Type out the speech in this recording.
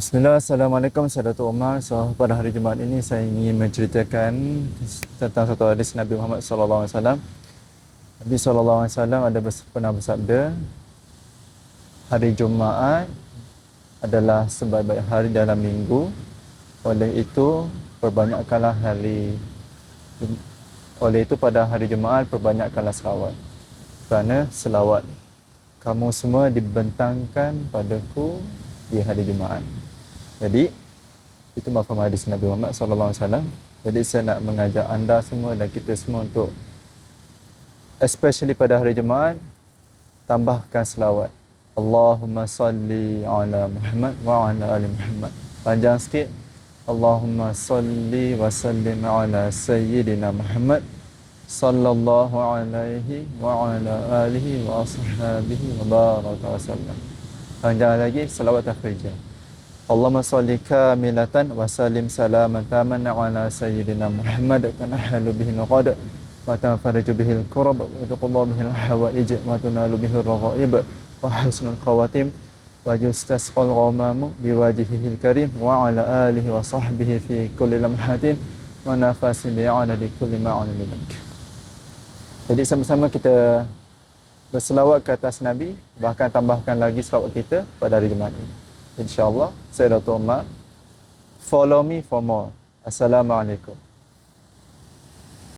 Bismillah, Assalamualaikum saya Datuk Umar. So pada hari Jumaat ini saya ingin menceritakan tentang satu hadis Nabi Muhammad wasallam. Nabi wasallam ada pernah bersabda hari Jumaat adalah sebaik-baik hari dalam minggu. Oleh itu perbanyakkanlah hari oleh itu pada hari Jumaat perbanyakkanlah selawat. Kerana selawat kamu semua dibentangkan padaku di hari Jumaat. Jadi itu mafhum hadis Nabi Muhammad sallallahu alaihi wasallam. Jadi saya nak mengajak anda semua dan kita semua untuk especially pada hari Jumaat tambahkan selawat. Allahumma salli ala Muhammad wa ala ali Muhammad. Panjang sikit. Allahumma salli wa sallim ala sayyidina Muhammad sallallahu alaihi wa ala alihi wa ashabihi wa baraka wa sallam. Panjang lagi selawat takhrijah. Allahumma salli kamilatan wa salim salaman taman ala sayyidina Muhammad kana halu bihi nuqad wa tanfariju bihi al-kurab wa tuqallahu bihi al-hawaij wa tunalu bihi al-raghaib wa husnul khawatim wa yustasqal ghamamu biwajhihi al-karim wa ala alihi wa sahbihi fi kulli lamhatin wa nafasin bi'adadi kulli ma'an minka. Jadi sama-sama kita berselawat ke atas Nabi bahkan tambahkan lagi selawat kita pada hari Jumaat ini. inshallah. said that to Follow me for more. Assalamu alaikum.